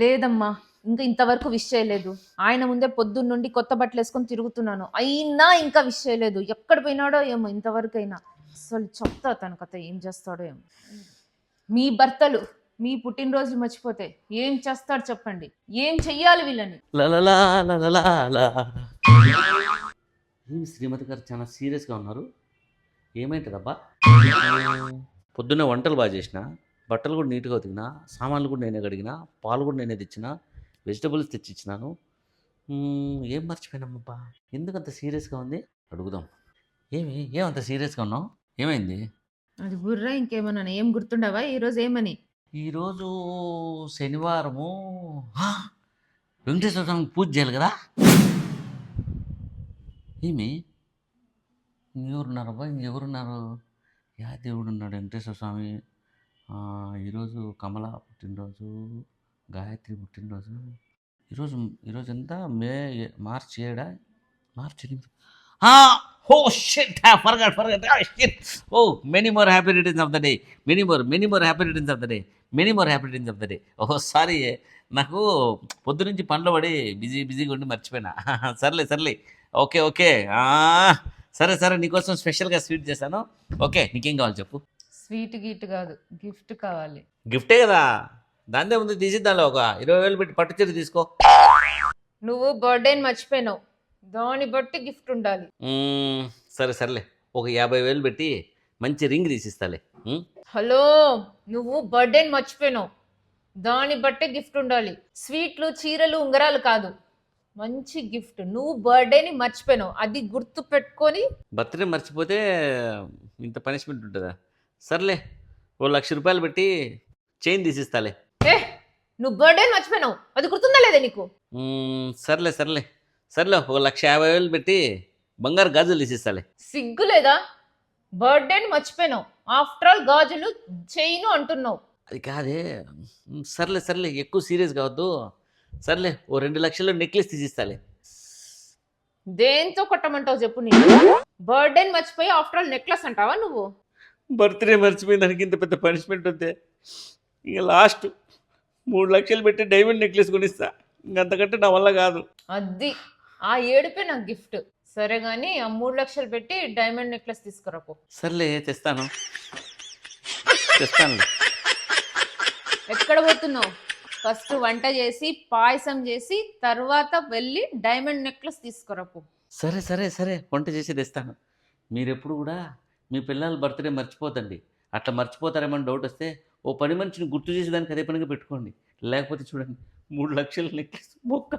లేదమ్మా ఇంకా ఇంతవరకు విష్ చేయలేదు. ఆయన ముందే పొద్దున్న నుండి కొత్త బట్టలు వేసుకొని తిరుగుతున్నాను. అయినా ఇంకా విష్ చేయలేదు. ఎక్కడ పోయినాడో ఏమో ఇంతవరకు అయినా అసలు చెప్తా తన కథ ఏం చేస్తాడో ఏమో. మీ భర్తలు మీ పుట్టినరోజులు మర్చిపోతే ఏం చేస్తాడు చెప్పండి. ఏం చెయ్యాలి వీళ్ళని? ఏమి శ్రీమతి గారు చాలా సీరియస్గా ఉన్నారు? ఏమైతుందబ్బా పొద్దున్న వంటలు బాగా చేసిన? బట్టలు కూడా నీట్గా ఉతికిన సామాన్లు కూడా నేనే కడిగిన పాలు కూడా నేనే తెచ్చిన వెజిటబుల్స్ తెచ్చిచ్చినాను ఏం మర్చిపోయినామబ్బా? ఎందుకంత సీరియస్గా ఉంది? అడుగుదాం. ఏమి ఏమంత సీరియస్గా ఉన్నావు? ఏమైంది? అది బుర్ర ఇంకేమన్నా ఏం గుర్తుండవా? ఈరోజు ఏమని? ఈరోజు శనివారము! వెంకటేశ్వర స్వామికి పూజ చేయాలి కదా? ఏమి? ఇంకెవరున్నారబ్బా ఇంకెవరున్నారు యా దేవుడు ఉన్నాడు వెంకటేశ్వర స్వామి. ఈరోజు కమల పుట్టినరోజు గాయత్రి పుట్టినరోజు. ఈరోజు ఈరోజు ఎంత? మే మార్చి ఏడా? మార్చి ఎనిమిది. ఓ shit forgot forgot shit oh many more happy returns of the day many more many more happy returns of the day many more happy returns of the day ఓహో సారీ నాకు పొద్దు నుంచి పనిలో పడి బిజీ బిజీగా ఉండి మర్చిపోయినా. సర్లే సర్లే. Okay okay. సరే సరే నీకోసం స్పెషల్గా స్వీట్ చేశాను. ఓకే నీకేం కావాలి చెప్పు? స్వీట్ గీట్ కాదు గిఫ్ట్ కావాలి. గిఫ్టే కదా? దాందే ముందు తీసిద్దాంలే ఒక ఇరవై వేలు పెట్టి పట్టు చీర తీసుకో. నువ్వు బర్త్డేని మర్చిపోయినావు. దాన్ని బట్టి గిఫ్ట్ ఉండాలి. మ్మ్, సరే సర్లే. ఒక యాభై వేలు పెట్టి మంచి రింగ్ తీసిస్తాలే. మ్మ్? హలో నువ్వు బర్త్డేని మర్చిపోయినావు. దాన్ని బట్టే గిఫ్ట్ ఉండాలి. స్వీట్లు చీరలు ఉంగరాలు కాదు. మంచి గిఫ్ట్. నువ్వు బర్త్డేని మర్చిపోయినావు. అది గుర్తు పెట్టుకొని బర్త్డే మర్చిపోతే ఇంత పనిష్మెంట్ ఉంటుందా? సర్లే ఓ లక్ష రూపాయలు పెట్టి చైన్ తీసిస్తాలే. ఏ నువ్వు బర్త్డేని మర్చిపోయినావు? అది గుర్తుందా లేదా నీకు? మ్మ్, సర్లే సర్లే. సర్లే ఓ లక్ష యాభై వేలు పెట్టి బంగారు గాజులు తీసిస్తాలే. సిగ్గు లేదా? బర్త్డేని మర్చిపోయినావు. ఆఫ్టర్ ఆల్ గాజులు చైను అంటున్నావు. అది కాదే. మ్మ్, సర్లే సర్లే ఎక్కువ సీరియస్ కావద్దు. సర్లే ఓ రెండు లక్షలు నెక్లెస్ తీసిస్తాలే. దేంతో కొట్టమంటావు చెప్పు నీకు? బర్త్డేని మర్చిపోయి ఆఫ్టర్ ఆల్ నెక్లెస్ అంటావా నువ్వు? బర్త్డే మర్చిపోయిన దానికి ఇంత పెద్ద పనిష్మెంట్ వద్దే ఇక లాస్ట్ మూడు లక్షలు పెట్టి డైమండ్ నెక్లెస్ కొనిస్తా. ఇంకంతకంటే నా వల్ల కాదు. అది ఆ ఏడుపే నాకు గిఫ్ట్. సరే గాని ఆ మూడు లక్షలు పెట్టి డైమండ్ నెక్లెస్ తీసుకురాపో సర్లే తెస్తాను. తెస్తాను ఎక్కడ పోతున్నావు? ఫస్ట్ వంట చేసి పాయసం చేసి తర్వాత వెళ్ళి డైమండ్ నెక్లెస్ తీసుకురాపో సరే సరే సరే. వంట చేసి తెస్తాను. మీరు ఎప్పుడు కూడా మీ పిల్లల బర్త్డే మర్చిపోతండి. అట్లా మర్చిపోతారేమని డౌట్ వస్తే ఓ పని మనిషిని గుర్తు చేసేదానికి అదే పనిగా పెట్టుకోండి. లేకపోతే చూడండి మూడు లక్షలు నెక్లెస్ మొక్క.